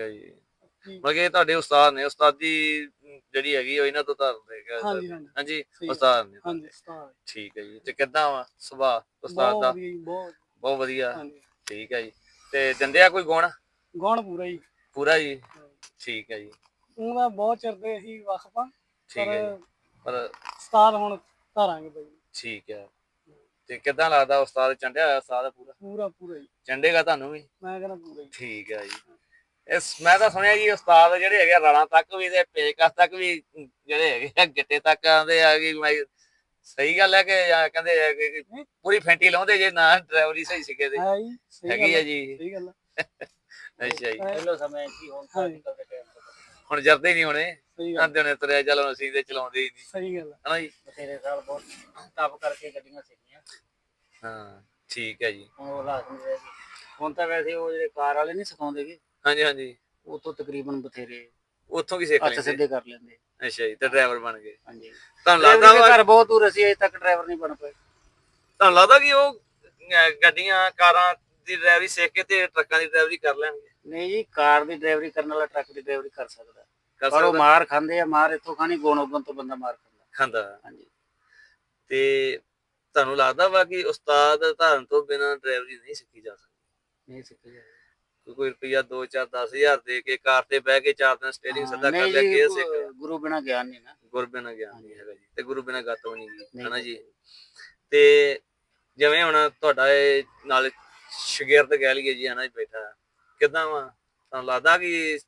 ਹੈ ਜੀ। ਮਤਲਬ ਕਿ ਇਹ ਤੁਹਾਡੇ ਉਸਤਾਦ ਨੇ ਉਸਤਾਦੀ ਜਿਹੜੀ ਹੈਗੀ ਉਹ ਇਹਨਾਂ ਤੋਂ ਧਾਰਦੇ ਹੈਗਾ ਹਾਂਜੀ ਹਾਂਜੀ। ਹਾਂਜੀ ਸਹੀ ਹੈ। ਉਸਤਾਦ ਨੇ ਹਾਂਜੀ ਉਸਤਾਦ। ਠੀਕ ਹੈ ਜੀ। ਤੇ ਕਿੱਦਾਂ ਵਾ ਸੁਭਾਅ ਉਸਤਾਦ ਬਹੁਤ ਦਾ ਵਧੀਆ ਜੀ, ਬਹੁਤ। ਬਹੁਤ ਵਧੀਆ। ਹਾਂਜੀ। ਠੀਕ ਹੈ ਜੀ। ਤੇ ਦਿੰਦੇ ਆ ਕੋਈ ਗੁਣ? ਗਾਉਣ ਪੂਰਾ ਜੀ। ਪੂਰਾ ਜੀ? ਠੀਕ ਹੈ ਜੀ। ਉਹਦਾ ਬਹੁਤ ਚਿਰ ਦੇ ਅਸੀਂ ਵਕਫਾ ਠੀਕ ਹੈ ਜੀ। ਪਰ ਪਰ ਉਸਤਾਦ ਹੁਣ ਧਾਰਾਂਗੇ ਬਾਈ। ਠੀਕ ਹੈ। ਤੇ ਕਿੱਦਾਂ ਲੱਗਦਾ ਉਸਤਾਦ ਚੰਡਿਆ ਹੋਇਆ ਉਸਤਾਦ ਪੂਰਾ? ਪੂਰਾ ਪੂਰਾ ਜੀ। ਚੰਡੇਗਾ ਤੁਹਾਨੂੰ ਵੀ? ਮੈਂ ਕਹਿੰਦਾ ਪੂਰਾ ਜੀ। ਠੀਕ ਹੈ ਜੀ। ਇਸ ਮੈਂ ਤਾਂ ਸੁਣਿਆ ਜੀ ਉਸਤਾਦ ਜਿਹੜੇ ਹੈਗੇ ਆ ਰਾਣਾ ਤੱਕ ਵੀ ਤੇ ਪੇਚਕਸ ਤੱਕ ਵੀ ਜਿਹੜੇ ਹੈਗੇ ਆ ਗਿੱਟੇ ਤੱਕ ਆਉਂਦੇ ਆ ਕਿ ਮੈਂ ਸਹੀ ਗੱਲ ਹੈ ਕਿ ਜਾਂ ਕਹਿੰਦੇ ਆ ਕਿ ਕਿ ਪੂਰੀ ਫੈਂਟੀ ਲਾਉਂਦੇ ਜੇ ਨਾ ਡਰਾਈਵਰੀ ਸਹੀ ਸਿੱਖੇ ਤੇ। ਹੈ ਜੀ ਸਹੀ ਹੈਗੀ ਆ ਹੈ, ਜੀ। ਸਹੀ ਗੱਲ ਹੈ। ਅੱਛਾ ਜੀ। ਹੈ, ਪਹਿਲੋ ਸਮੇਂ ਕੀ ਹੁਣ ਤਾਂ ਹਾਂਜੀ। ਹੁਣ ਜਰਦੇ ਨਹੀਂ ਹੋਣੇ। ਸਹੀ ਗੱਲ ਆਂਦੇ ਨੇ ਤੁਰਿਆ ਚਲੋ ਅਸੀਂ ਤੇ ਚਲਾਉਂਦੇ ਹੀ ਨਹੀਂ। ਸਹੀ ਗੱਲ ਹੈ। ਹਨਾ ਜੀ? ਬਥੇਰੇ ਸਾਲ ਬਹੁਤ ਤਪ ਕਰਕੇ ਗੱਡੀਆਂ ਸਿੱਖੀਆਂ। ਹਾਂ ਠੀਕ ਹੈ ਜੀ। ਹੁਣ ਉਹ ਹੁਣ ਤਾਂ ਵੈਸੇ ਉਹ ਜਿਹੜੇ ਕਾਰ ਵਾਲੇ ਨਹੀਂ ਸਿਖਾਉਂਦੇਗੇ ਹਾਂਜੀ ਹਾਂਜੀ। ਉਹ ਤੋਂ ਤਕਰੀਬਨ ਬਥੇਰੇ ਉੱਥੋਂ ਕੀ ਸਿੱਖ ਹੱਥ ਲੈਂਦੇ। ਸਿੱਧੇ ਕਰ ਲੈਂਦੇ। ਅੱਛਾ ਜੀ ਤੇ ਡਰਾਈਵਰ ਬਣ ਗਏ। ਹਾਂਜੀ। ਤੁਹਾਨੂੰ ਲੱਗਦਾ ਵਾ ਘਰ ਬਹੁਤ ਦੂਰ ਅਸੀਂ ਅਜੇ ਤੱਕ ਡਰਾਈਵਰ ਨਹੀਂ ਬਣ ਪਏ। ਤੁਹਾਨੂੰ ਲੱਗਦਾ ਕਿ ਉਹ ਅਹ, ਗੱਡੀਆਂ ਕਾਰਾਂ ਦੀ ਡਰਾਈਵਰੀ ਸਿੱਖ ਕੇ ਤੇ ਟਰੱਕਾਂ ਦੀ ਡਰਾਈਵਰੀ ਕਰ ਲੈਣਗੇ? ਨਹੀਂ ਜੀ ਕਾਰ ਦੀ ਡਰਾਈਵਰੀ ਕਰਨ ਵਾਲਾ ਟਰੱਕ ਦੀ ਡਰਾਈਵਰੀ ਕਰ ਸਕਦਾ। ਕਰ ਪਰ ਉਹ ਸਕਦਾ। ਮਾਰ ਖਾਂਦੇ ਆ ਮਾਰ ਇੱਥੋਂ ਖਾਣੀ ਗੋਣੋਗਨ ਤੋਂ ਬੰਦਾ ਮਾਰ ਖਾਂਦਾ। ਖਾਂਦਾ। ਹਾਂਜੀ। ਤੇ ਤੁਹਾਨੂੰ ਲੱਗਦਾ ਵਾ ਕਿ ਉਸਤਾਦ ਧਾਰਨ ਤੋਂ ਬਿਨਾਂ ਡਰਾਈਵਰੀ ਨਹੀਂ ਸਿੱਖੀ ਜਾ ਸਕਦੀ? ਨਹੀਂ ਸਿੱਖੀ ਜਾਂਦੀ ਕੋਈ- ਰੁਪਈਆ 2 4 10000 ਦੇ ਕੇ ਕਾਰ ਤੇ ਬਹਿ ਕੇ ਚਾਰ ਦਿਨ ਸਟੀਅਰਿੰਗ ਸਿੱਧਾ ਕਰ ਜੀ, ਕੇ ਸਿੱਖ। ਗੁਰੂ ਬਿਨਾ ਗਿਆਨ ਨਹੀਂ ਨਾ। ਗੁਰ ਬਿਨਾਂ ਗਿਆਨ ਨਹੀਂ ਹੈਗਾ ਜੀ ਤੇ ਗੁਰੂ ਬਿਨਾਂ ਗਤ ਨਹੀਂ ਜੀ ਨਹੀਂ ਹਨਾ ਜੀ। ਤੇ ਜਿਵੇਂ ਹੁਣ ਤੁਹਾਡਾ ਇਹ ਨਾਲ ਸ਼ਗਿਰਦ ਕਹਿ ਲਈਏ ਜੀ ਹਨਾ ਜੀ ਬੈਠਾ। ਕਿਦਾਂ ਵਾ? ਤੁਹਾਨੂੰ ਲੱਗਦਾ ਕਿ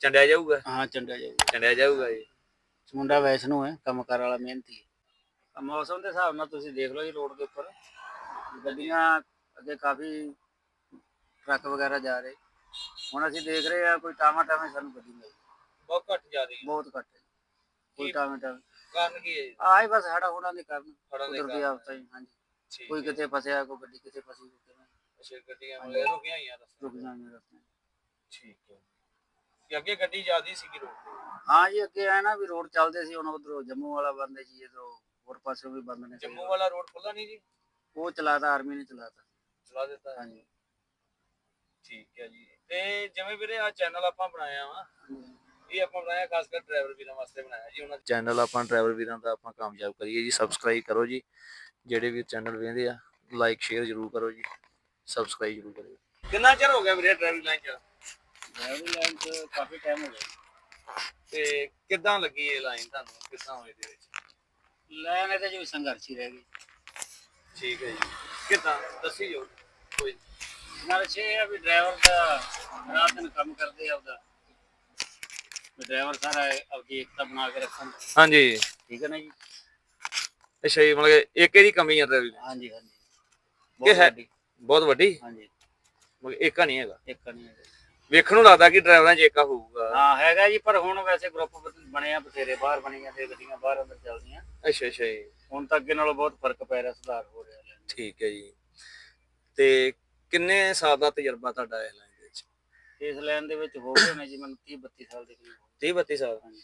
ਚੰਡਿਆ ਜਾਊਗਾ? ਹਾਂ ਚੰਡਾ ਜਾਊ ਚੰਡਿਆ ਜਾਊਗਾ ਜੀ। ਮੁੰਡਾ ਵੈਸ਼ਨੂ ਹੈ ਕੰਮਕਾਰ ਵਾਲਾ ਮਿਹਨਤੀ ਹੈ। ਮੌਸਮ ਦੇ ਹਿਸਾਬ ਨਾਲ ਤੁਸੀਂ ਦੇਖ ਲਓ ਜੀ ਰੋਡ ਦੇ ਉੱਪਰ। ਗੱਡੀਆਂ ਅੱਗੇ ਕਾਫੀ ਟਰੱਕ ਵਗੈਰਾ ਜਾ ਰਹੇ। ਹੁਣ ਅਸੀਂ ਦੇਖ ਰਹੇ ਆ ਕੋਈ ਟਾਮਾ ਟਾਮੇ ਸਾਨੂੰ ਗੱਡੀ ਮਿਲ ਬਹੁਤ ਘੱਟ ਜਾ ਰਹੀ ਬਹੁਤ ਘੱਟ ਹੈ। ਕੋਈ ਟਾਮੇ ਟਾਮੇ ਕਾਰਨ ਕੀ ਹੈ ਆਏ ਬਸ ਹੜਾ ਹੁੜਾਂ ਦੇ ਕਾਰਨ। ਹੜ੍ਹਾਂ ਦੇ ਕੁਦਰਤੀ ਕਾਰਨ। ਆਫਤਾਂ ਹੀ ਹਾਂਜੀ। ਠੀਕ ਕੋਈ ਕਿਤੇ ਫਸਿਆ ਕੋਈ ਗੱਡੀ ਕਿਤੇ ਫਸੀ ਕਿਵੇਂ ਅੱਛਾ ਗੱਡੀਆਂ ਮਤਲਬ ਰੁਕੀਆਂ ਹੋਈਆਂ ਰਸਤੇ ਰੁਕ ਜਾਂਦੇ ਰਸਤੇ ਠੀਕ ਹੈ। ਕਿ ਅੱਗੇ ਗੱਡੀ ਜ਼ਿਆਦੀ ਸੀਗੀ ਰੋਡ ਹਾਂ ਜੀ ਅੱਗੇ ਆਇਆ ਨਾ ਵੀ ਰੋਡ ਚੱਲਦੇ ਸੀ ਹੁਣ ਉਧਰੋਂ ਜੰਮੂ ਵਾਲਾ ਬੰਦ ਹੈ ਜੀ ਇਧਰੋਂ ਹੋਰ ਪਾਸੇ ਵੀ ਬੰਦ ਨੇ। ਜੰਮੂ ਵਾਲਾ ਰੋਡ ਖੁੱਲਾ ਨਹੀਂ ਜੀ? ਉਹ ਚਲਾਤਾ ਆਰਮੀ ਨੇ ਚਲਾਤਾ। ਚਲਾ ਦਿੱਤਾ। ਹੈ। ਹਾਂਜੀ। ਠੀਕ ਹੈ ਜੀ। ਤੇ ਜਿਵੇਂ ਵੀਰੇ ਆ ਚੈਨਲ ਆਪਾਂ ਬਣਾਇਆ ਵਾ ਇਹ ਆਪਾਂ ਬਣਾਇਆ ਖਾਸ ਕਰ ਡਰਾਈਵਰ ਵੀਰਾਂ ਵਾਸਤੇ ਬਣਾਇਆ ਜੀ ਉਹਨਾਂ ਚੈਨਲ ਆਪਾਂ ਡਰਾਈਵਰ ਵੀਰਾਂ ਦਾ ਆਪਾਂ ਕਾਮਯਾਬ ਕਰੀਏ ਜੀ ਸਬਸਕ੍ਰਾਈਬ ਕਰੋ ਜੀ ਜਿਹੜੇ ਵੀ ਚੈਨਲ ਵੇਖਦੇ ਆ ਲਾਈਕ ਸ਼ੇਅਰ ਜ਼ਰੂਰ ਕਰੋ ਜੀ ਸਬਸਕ੍ਰਾਈਬ ਜ਼ਰੂਰ ਕਰਿਓ। ਕਿੰਨਾ ਚਿਰ ਹੋ ਗਿਆ ਵੀਰੇ ਡਰਾਈਵਿੰਗ ਲਾਈਨ 'ਚ? ਡਰਾਈਵਿੰਗ ਲਾਈਨ 'ਚ ਕਾਫੀ ਟਾਈਮ ਹੋ ਗਿਆ ਤੇ ਕਿੱਦਾਂ ਲੱਗੀ ਇਹ ਲਾਈਨ ਤੁਹਾਨੂੰ ਕਿੱਦਾਂ ਹੋਈ ਇਹਦੇ ਵਿੱਚ? ਲਾਈਨ ਇਹਦੇ 'ਚ ਵੀ ਸੰਘਰਸ਼ ਹੀ ਰਹਿ ਗਈ। ਠੀਕ ਹੈ ਜੀ ਕਿੱਦਾਂ? ਦੱਸੀ ਜੋ ਕੋਈ। ਨਾਲ ਇਹ ਆ ਵੀ ਡਰਾਈਵਰ ਦਾ ਰਾਤ ਦਿਨ ਕੰਮ ਕਰਦੇ ਆ ਉਹਦਾ ਡਰਾਈਵਰ ਸਾਰਾ ਆਪਦੀ ਏਕਤਾ ਬਣਾ ਕੇ ਰੱਖਣ। ਹਾਂਜੀ। ਠੀਕ ਹੈ ਨਾ ਜੀ? ਅੱਛਾ ਜੀ ਮਤਲਬ ਕਿ ਇੱਕ ਇਹਦੀ ਕਮੀ ਹੈ ਡਰਾਈਵਿੰਗ ਹਾਂਜੀ ਹਾਂਜੀ। ਕਿ ਬਹੁਤ ਹੈ? ਵੱਡੀ। ਬਹੁਤ ਵੱਡੀ? ਹਾਂਜੀ। ਮਤਲਬ ਏਕਾ ਨਹੀਂ ਹੈਗਾ। ਇੱਕ ਨਹੀਂ ਹੈ ਵੇਖਣ ਨੂੰ ਲੱਗਦਾ ਕਿ ਡਰਾਈਵਰਾਂ 'ਚ ਏਕਾ ਹੋਊਗਾ। ਹਾਂ ਹੈਗਾ ਜੀ ਪਰ ਹੁਣ ਵੈਸੇ ਗਰੁੱਪ ਬਣੇ ਆ ਬਥੇਰੇ ਬਾਹਰ ਬਣੀ ਜਾਂਦੇ ਗੱਡੀਆਂ ਬਾਹਰ ਅੰਦਰ ਚੱਲਦੀਆਂ। ਅੱਛਾ ਅੱਛਾ ਜੀ। ਹੁਣ ਤਾਂ ਅੱਗੇ ਨਾਲੋਂ ਬਹੁਤ ਫ਼ਰਕ ਪੈ ਰਿਹਾ ਸੁਧਾਰ ਹੋ ਰਿਹਾ। ਠੀਕ ਹੈ ਜੀ। ਤੇ ਕਿੰਨੇ ਸਾਲ ਦਾ ਤਜਰਬਾ ਤੁਹਾਡਾ ਇਸ ਲਾਈਨ ਦੇ ਵਿੱਚ? ਇਸ ਲਾਈਨ ਦੇ ਵਿੱਚ ਹੋ ਗਏ ਨੇ ਜੀ ਮੈਨੂੰ 30 32 ਸਾਲ ਦੇ ਕਰੀਬ ਹੋ 30 32 ਸਾਲ? ਹਾਂਜੀ।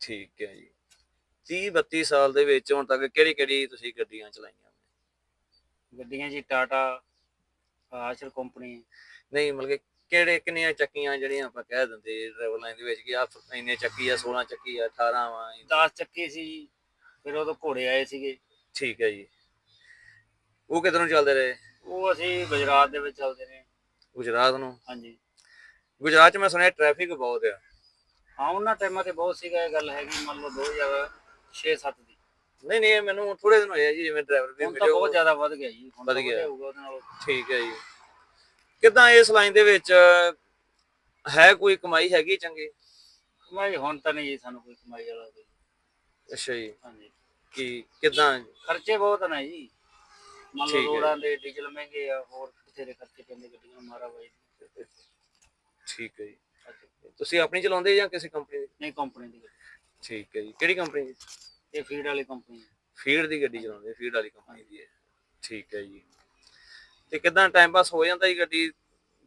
ਠੀਕ ਹੈ ਜੀ। 30 32 ਸਾਲ ਦੇ ਵਿੱਚ ਹੁਣ ਤੱਕ ਕਿਹੜੀ ਕਿਹੜੀ ਤੁਸੀਂ ਗੱਡੀਆਂ ਚਲਾਈਆਂ। ਗੱਡੀਆਂ ਜੀ ਟਾਟਾ ਆਸ਼ਰ ਕੰਪਨੀ ਨਹੀਂ ਮਤਲਬ ਕਿ ਕਿਹੜੇ ਕਿੰਨੀਆਂ ਚੱਕੀਆਂ ਜਿਹੜੀਆਂ ਆਪਾਂ ਕਹਿ ਦਿੰਦੇ ਡਰਾਈਵਰ ਲਾਈਨ ਦੇ ਵਿੱਚ ਕਿ ਆ ਇੰਨੇ ਚੱਕੀ ਆ 16 ਚੱਕੀ ਆ 18 ਵਾ 10 ਚੱਕੀ ਸੀ ਫਿਰ ਉਦੋਂ ਘੋੜੇ ਆਏ ਸੀਗੇ। ਠੀਕ ਹੈ ਜੀ। ਉਹ ਕਿਧਰੋਂ ਚੱਲਦੇ ਰਹੇ? ਉਹ ਅਸੀਂ ਗੁਜਰਾਤ ਦੇ ਵਿੱਚ ਚੱਲਦੇ ਨੇ ਗੁਜਰਾਤ ਨੂੰ? ਹਾਂਜੀ। ਗੁਜਰਾਤ 'ਚ ਮੈਂ ਸੁਣਿਆ ਟ੍ਰੈਫਿਕ ਬਹੁਤ ਆ। ਹਾਂ ਉਹਨਾਂ ਟਾਈਮਾਂ ਤੇ ਬਹੁਤ ਸੀਗਾ ਇਹ ਗੱਲ ਹੈਗੀ ਮੰਨ ਲਓ 2006 7 ਦੀ। ਨਹੀਂ ਨਹੀਂ ਇਹ ਮੈਨੂੰ ਥੋੜੇ ਦਿਨ ਹੋਏ ਆ ਜੀ ਜਿਵੇਂ ਡਰਾਈਵਰ ਵੀ ਹੁਣ ਤਾਂ ਬਹੁਤ ਜ਼ਿਆਦਾ ਵੱਧ ਗਿਆ ਜੀ ਹੁਣ ਵੱਧ ਤਾਂ ਗਿਆ। ਵਧਿਆ ਹੋਊਗਾ ਉਹਦੇ ਨਾਲੋਂ। ਠੀਕ ਹੈ ਜੀ। ਕਿਦਾਂ ਇਸ ਲਾਈਨ ਦੇ ਵਿੱਚ ਹੈ ਕੋਈ ਕਮਾਈ ਹੈਗੀ ਚੰਗੀ? ਕਮਾਈ ਹੁਣ ਤਾਂ ਨਹੀਂ ਜੀ ਸਾਨੂੰ ਕੋਈ ਕਮਾਈ ਵਾਲਾ ਕੋਈ। ਅੱਛਾ ਜੀ। ਹਾਂਜੀ। ਕਿ ਕਿਦਾਂ? ਖਰਚੇ ਬਹੁਤ ਨੇ ਜੀ। ਮੰਨ ਠੀਕ ਹੈ। ਲਓ ਰੋਡਾਂ ਦੇ ਡੀਜ਼ਲ ਮਹਿੰਗੇ ਆ ਹੋਰ ਬਥੇਰੇ ਖਰਚੇ ਪੈਂਦੇ ਗੱਡੀਆਂ ਨੂੰ ਮਾਰਾ ਬਾਈ। ਠੀਕ ਹੈ ਜੀ। ਤੁਸੀਂ ਆਪਣੀ ਚਲਾਉਂਦੇ ਜਾਂ ਕਿਸੇ ਕੰਪਨੀ ਦੀ? ਨਹੀਂ ਕੰਪਨੀ ਦੀ ਗੱਡੀ। ਠੀਕ ਹੈ ਜੀ। ਕਿਹੜੀ ਕੰਪਨੀ ਦੀ? ਇਹ ਫੀਡ ਵਾਲੀ ਕੰਪਨੀ ਹੈ ਫੀਡ ਦੀ ਗੱਡੀ ਚਲਾਉਂਦੇ ਫੀਡ ਵਾਲੀ ਕੰਪਨੀ ਦੀ ਹੈ। ਠੀਕ ਹੈ ਜੀ। ਤੇ ਕਿਦਾਂ ਟਾਈਮ ਪਾਸ ਹੋ ਜਾਂਦਾ ਜੀ ਗੱਡੀ?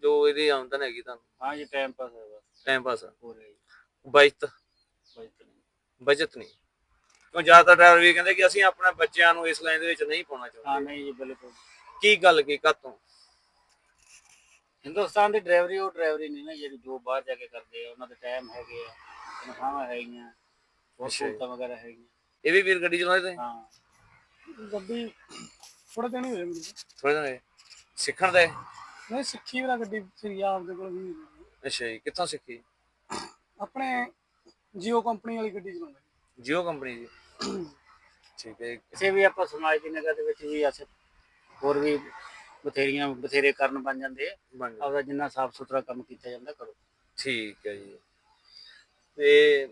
ਜੋ ਇਹਦੀ ਆਮਦਨ ਹੈਗੀ ਤੁਹਾਨੂੰ? ਹਾਂ ਜੀ ਟਾਈਮ ਪਾਸ ਹੈ ਬਸ। ਟਾਈਮ ਪਾਸ ਹੋ ਰਿਹਾ ਜੀ। ਬਚਤ? ਨਹੀਂ। ਨਹੀਂ। ਕਿਉਂ ਜ਼ਿਆਦਾਤਰ ਡਰਾਈਵਰ ਵੀ ਕਹਿੰਦੇ ਕਿ ਅਸੀਂ ਆਪਣੇ ਬੱਚਿਆਂ ਨੂੰ ਇਸ ਲਾਈਨ ਦੇ ਵਿੱਚ ਨਹੀਂ ਪਾਉਣਾ ਹਾਂ ਚਾਹੁੰਦੇ ਨਹੀਂ ਜੀ ਬਿਲਕੁਲ। ਕੀ ਗੱਲ ਕੀ ਕਾਤੋਂ ਹਿੰਦੁਸਤਾਨ ਦੀ ਡਰਾਈਵਰੀ ਉਹ ਡਰਾਈਵਰੀ ਨਹੀਂ ਨਾ ਜਿਹੜੀ ਜੋ ਬਾਹਰ ਜਾ ਕੇ ਕਰਦੇ ਆ ਉਹਨਾਂ ਦੇ ਟਾਈਮ ਹੈਗੇ ਆ ਤਨਖਾਹਾਂ ਹੈਗੀਆਂ ਹੋਰ ਅੱਛਾ ਜੀ। ਸਹੂਲਤਾਂ ਵਗੈਰਾ ਹੈਗੀਆਂ। ਇਹ ਵੀ ਵੀਰ ਗੱਡੀ ਚਲਾਉਂਦੇ ਤੁਸੀਂ? ਹਾਂ। ਗੱਡੀ ਥੋੜੇ ਦਿਨ ਹੀ ਹੋਏ ਮੈਨੂੰ। ਥੋੜੇ ਦਿਨ ਹੋਏ। ਸਿੱਖਣ ਦੇ? ਨਹੀਂ ਸਿੱਖੀ ਵੀਰਾ ਗੱਡੀ ਸ੍ਰੀ ਆਪਦੇ ਕੋਲ ਵੀ ਅੱਛਾ ਜੀ ਕਿੱਥੋਂ ਸਿੱਖੀ? ਆਪਣੇ ਜੀਓ ਕੰਪਨੀ ਵਾਲੀ ਗੱਡੀ ਚਲਾਉਂਦਾ ਜੀਓ ਕੰਪਨੀ ਦੀ। ਠੀਕ ਹੈ ਕਿਸੇ ਵੀ ਆਪਾਂ ਸਮਾਜ ਦੀ ਨਿਗਾਹ ਦੇ ਵਿੱਚ ਵੀ ਅਸ ਹੋਰ ਵੀ ਬਥੇਰੀਆਂ ਬਥੇਰੇ ਕਾਰਨ ਬਣ ਜਾਂਦੇ ਆ। ਬਣ ਗਿਆ। ਆਪਦਾ ਜਿੰਨਾ ਸਾਫ਼ ਸੁਥਰਾ ਕੰਮ ਕੀਤਾ ਜਾਂਦਾ ਕਰੋ। ਠੀਕ ਹੈ ਜੀ। ਤੇ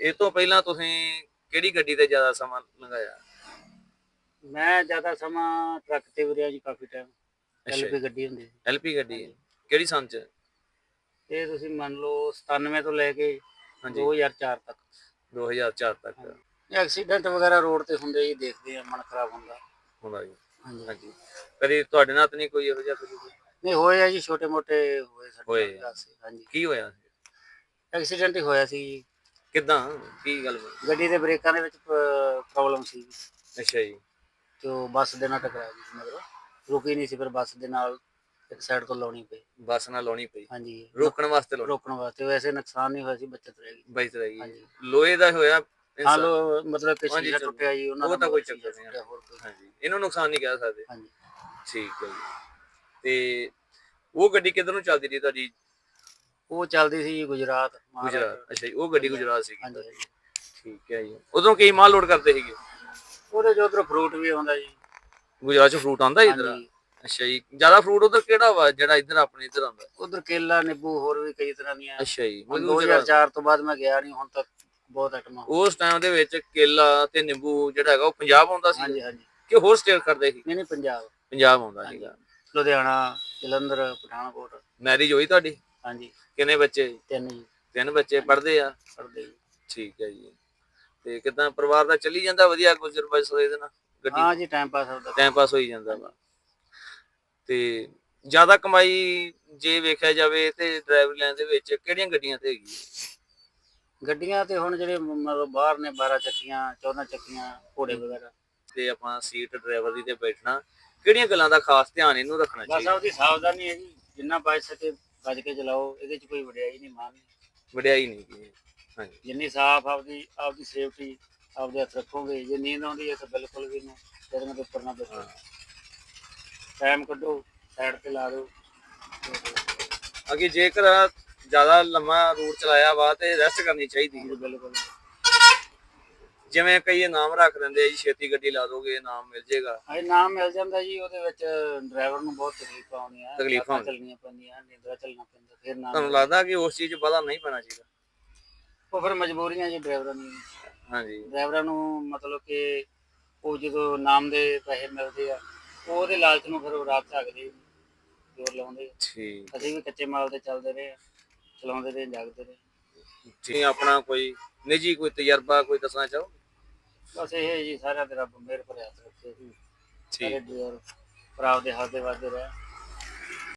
ਇਹ ਤੋਂ ਪਹਿਲਾਂ ਤੁਸੀਂ ਕਿਹੜੀ ਗੱਡੀ ਤੇ ਜ਼ਿਆਦਾ ਸਮਾਂ ਲੰਘਾਇਆ? ਮੈਂ ਜ਼ਿਆਦਾ ਸਮਾਂ ਟਰੱਕ ਤੇ ਰਿਹਾ ਜੀ ਕਾਫੀ ਟਾਈਮ ਅੱਛਾ ਐਲਪੀ ਗੱਡੀ ਹੁੰਦੀ ਸੀ। ਐਲਪੀ ਗੱਡੀ। ਕਿਹੜੀ ਸੰਨ ਚ? ਇਹ ਤੁਸੀਂ ਮੰਨ ਲਓ 97 ਤੋਂ ਲੈ ਕੇ ਹਾਂਜੀ। 2004 ਤੱਕ। 2004 ਤੱਕ। ਐਕਸੀਡੈਂਟ ਵਗੈਰਾ ਰੋਡ ਤੇ ਹੁੰਦੇ ਹੀ ਦੇਖਦੇ ਆ ਮਨ ਖਰਾਬ ਹੁੰਦਾ। ਹੁੰਦਾ ਜੀ। ਹਾਂਜੀ। ਹਾਂਜੀ। ਕਦੀ ਤੁਹਾਡੇ ਨਾਲ ਤਾਂ ਨਹੀਂ ਕੋਈ ਇਹੋ ਜਿਹਾ ਕੁਝ ਨਹੀਂ ਹੋਏ ਆ ਜੀ ਛੋਟੇ ਮੋਟੇ ਹੋਏ ਹੋਏ ਹਾਂਜੀ। ਕੀ ਹੋਇਆ? ਐਕਸੀਡੈਂਟ ਹੀ ਹੋਇਆ ਸੀ ਜੀ। ਕਿਦਾਂ? ਕੀ ਗੱਲ ਬਣੀ ਗੱਡੀ ਦੇ ਬ੍ਰੇਕਾਂ ਦੇ ਵਿੱਚ ਪ੍ਰੋਬਲਮ ਸੀ ਅੱਛਾ ਜੀ। ਤੇ ਉਹ ਬੱਸ ਦੇ ਨਾਲ ਟਕਰਾ ਗਈ ਸੀ ਮਤਲਬ ਰੁਕੀ ਨਹੀਂ ਸੀ ਫਿਰ ਬੱਸ ਦੇ ਨਾਲ ਇੱਕ ਸਾਈਡ ਤੋਂ ਲਾਉਣੀ ਪਈ। ਬੱਸ ਨਾਲ ਲਾਉਣੀ ਪਈ? ਹਾਂਜੀ। ਰੋਕਣ ਵਾਸਤੇ ਲਾਉਣੀ ਰੋਕਣ ਵਾਸਤੇ। ਵੈਸੇ ਨੁਕਸਾਨ ਨਹੀਂ ਹੋਇਆ ਸੀ ਬਚਤ ਰਹਿ ਗਈ। ਬਚਤ ਰਹਿ ਹਾਂਜੀ। ਲੋਹੇ ਦਾ ਹੋਇਆ ਹਾਂ ਲੋ ਮਤਲਬ ਕਿ ਚਲੋ। ਟੁੱਟਿਆ ਜੀ ਉਹਨਾਂ ਉਹ ਤਾਂ ਕੋਈ ਚੱਕਰ ਨਹੀਂ ਹਾਂਜੀ। ਇਹਨੂੰ ਨੁਕਸਾਨ ਨਹੀਂ ਕਹਿ ਸਕਦੇ। ਹਾਂਜੀ। ਠੀਕ ਹੈ ਜੀ। ਤੇ ਉਹ ਗੱਡੀ ਕਿੱਧਰ ਨੂੰ ਚੱਲਦੀ ਰਹੀ ਤੁਹਾਡੀ? ਉਹ ਚੱਲਦੀ ਸੀ ਗੁਜਰਾਤ। ਗੁਜਰਾਤ। ਅੱਛਾ ਜੀ ਉਹ ਗੱਡੀ ਗੁਜਰਾਤ ਹਾਂਜੀ ਹਾਂਜੀ। ਠੀਕ ਹੈ ਜੀ। ਉਦੋਂ ਕਈ ਮਾਲ ਲੋਡ ਕਰਦੇ ਸੀਗੇ? ਉਹਦੇ ਜੋ ਉਧਰ ਫਰੂਟ ਵੀ ਆਉਂਦਾ ਜੀ। ਗੁਜਰਾਤ ਚ ਫਰੂਟ ਆਉਂਦਾ ਇਧਰ? ਅੱਛਾ ਜੀ। ਜ਼ਿਆਦਾ ਫਰੂਟ ਉਧਰ ਕਿਹੜਾ ਵਾ ਜਿਹੜਾ ਇਧਰ ਆਪਣੇ ਇਧਰ ਆਉਂਦਾ? ਉਧਰ ਕੇਲਾ ਨਿੰਬੂ ਹੋਰ ਵੀ ਕਈ ਤਰ੍ਹਾਂ ਦੀਆਂ। ਅੱਛਾ ਜੀ। ਹੁਣ ਮਤਲਬ ਗੁਜਰਾਤ- 2004 ਤੋਂ ਬਾਅਦ ਮੈਂ ਗਿਆ ਨਹੀਂ ਹੁਣ ਤੱਕ ਬਹੁਤ ਆਈਟਮਾਂ ਉਸ ਟਾਈਮ ਦੇ ਵਿੱਚ ਕੇਲਾ ਤੇ ਨਿੰਬੂ ਜਿਹੜਾ ਹੈਗਾ ਉਹ ਪੰਜਾਬ ਆਉਂਦਾ ਸੀ? ਹਾਂਜੀ ਹਾਂਜੀ। ਕਿ ਹੋਰ ਸਟੇਟ ਕਰਦੇ ਸੀ? ਨਹੀਂ ਨਹੀਂ ਪੰਜਾਬ। ਪੰਜਾਬ ਆਉਂਦਾ ਸੀਗਾ ਲੁਧਿਆਣਾ ਜਲੰਧਰ ਪਠਾਨਕੋਟ। ਮੈਰਿਜ ਹੋਈ ਤੁਹਾਡੀ? ਹਾਂਜੀ। ਕਿੰਨੇ ਬੱਚੇ ਤਿੰਨ ਜੀ। ਤਿੰਨ ਬੱਚੇ ਪੜ੍ਹਦੇ ਆ? ਪੜਦੇ ਜੀ। ਠੀਕ ਹੈ ਜੀ। ਤੇ ਕਿਦਾਂ ਪਰਿਵਾਰ ਦਾ ਚੱਲੀ ਜਾਂਦਾ ਵਧੀਆ ਗੁਜ਼ਰ ਬਸਰ ਇਹਦੇ ਨਾਲ ਗੱਡੀ? ਹਾਂ ਜੀ ਟਾਈਮ ਪਾਸ ਹੁੰਦਾ। ਟਾਈਮ ਪਾਸ ਹੋਈ ਜਾਂਦਾ ਵਾ। ਤੇ ਜ਼ਿਆਦਾ ਕਮਾਈ ਜੇ ਵੇਖਿਆ ਜਾਵੇ ਤੇ ਡਰਾਈਵਰ ਲਾਈਨ ਦੇ ਵਿੱਚ ਕਿਹੜੀਆਂ ਗੱਡੀਆਂ ਤੇ ਹੈਗੀ? ਗੱਡੀਆਂ ਤੇ ਹੁਣ ਜਿਹੜੇ ਮ- ਮਤਲਬ ਬਾਹਰ ਨੇ 12 ਚੱਕੀਆਂ 14 ਚੱਕੀਆਂ ਘੋੜੇ ਵਗੈਰਾ। ਤੇ ਆਪਾਂ ਸੀਟ ਡਰਾਈਵਰ ਦੀ ਤੇ ਬੈਠਣਾ ਕਿਹੜੀਆਂ ਗੱਲਾਂ ਦਾ ਖਾਸ ਧਿਆਨ ਇਹਨੂੰ ਰੱਖਣਾ ਬਸ ਚਾਹੀਦਾ? ਆਪਦੀ ਸਾਵਧਾਨੀ ਹੈ ਜੀ ਜਿੰਨਾ ਬਚ ਸਕੇ ਬਚ ਕੇ ਚਲਾਓ ਇਹਦੇ ਚ ਕੋਈ ਵਡਿਆਈ ਨਹੀਂ ਮਾਨ ਵਡਿਆਈ ਨਹੀਂ ਕੀ ਹਾਂਜੀ। ਜਿੰਨੀ ਸਾਫ਼ ਆਪਦੀ ਆਪਦੀ ਸੇਫਟੀ ਆਪਦੇ ਹੱਥ ਰੱਖੋਗੇ ਜੇ ਨੀਂਦ ਆਉਂਦੀ ਹੈ ਤਾਂ ਬਿਲਕੁਲ ਵੀ ਨਾ ਜਰਮ ਦੇ ਉੱਪਰ ਨਾ ਬੈਠੋ ਟਾਈਮ ਕੱਢੋ ਸਾਈਡ ਤੇ ਲਾ ਦਿਓ। ਅੱਗੇ ਜੇਕਰ ਜ਼ਿਆਦਾ ਲੰਮਾ ਰੂਟ ਚਲਾਇਆ ਵਾ ਤੇ ਰੈਸਟ ਕਰਨੀ ਚਾਹੀਦੀ ਹੈ। ਬਿਲਕੁਲ। ਜਿਵੇਂ ਕਈ ਨਾਮ ਰੱਖ ਦਿੰਦੇ ਆ ਜੀ ਛੇਤੀ ਗੱਡੀ ਲਾ ਦੋਗੇ ਨਾਮ ਮਿਲ ਜੇਗਾ। ਇਹ ਨਾਮ ਮਿਲ ਜਾਂਦਾ ਜੀ ਉਹਦੇ ਵਿੱਚ ਡਰਾਈਵਰ ਨੂੰ ਬਹੁਤ ਤਕਲੀਫਾਂ ਆਉਂਦੀਆਂ ਤਕਲੀਫ਼ਾਂ ਰਾਤਾਂ ਚੱਲਣੀਆਂ ਪੈਂਦੀਆਂ ਨਿੰਦਰਾ ਚੱਲਣਾ ਪੈਂਦਾ ਫਿਰ ਨਾਮ ਤੁਹਾਨੂੰ ਲੱਗਦਾ ਕਿ ਉਸ ਚੀਜ਼ 'ਚ ਵਾਧਾ ਨਹੀਂ ਪੈਣਾ ਚਾਹੀਦਾ? ਉਹ ਫਿਰ ਮਜਬੂਰੀਆਂ ਜੀ ਡਰਾਈਵਰਾਂ ਨੂੰ। ਹਾਂਜੀ। ਡਰਾਈਵਰਾਂ ਨੂੰ ਮਤਲਬ ਕਿ ਉਹ ਜਦੋਂ ਨਾਮ ਦੇ ਪੈਸੇ ਮਿਲਦੇ ਆ ਉਹ ਉਹਦੇ ਲਾਲਚ ਨੂੰ ਫਿਰ ਉਹ ਰਾਤ ਝਾਕਦੇ ਜੋਰ ਲਾਉਂਦੇ ਠੀਕ। ਅਸੀਂ ਵੀ ਕੱਚੇ ਮਾਲ ਤੇ ਚੱਲਦੇ ਰਹੇ ਆ, ਚਲਾਉਂਦੇ ਰਹੇ ਜਾਗਦੇ ਰਹੇ। ਜੀ ਆਪਣਾ ਕੋਈ ਨਿੱਜੀ ਕੋਈ ਤਜਰਬਾ ਕੋਈ ਦੱਸਣਾ ਚਾਹੋ ਬਸ ਇਹ ਹੈ ਜੀ ਸਾਰਿਆਂ ਦੇ ਰੱਬ ਮਿਹਰ ਭਰਿਆ ਰੱਖੇ। ਸਾਰੇ ਠੀਕ ਡਰਾਈਵਰ ਭਰਾ ਦੇ ਹੱਥ ਦੇ ਵਾਦੇ ਰਹੇ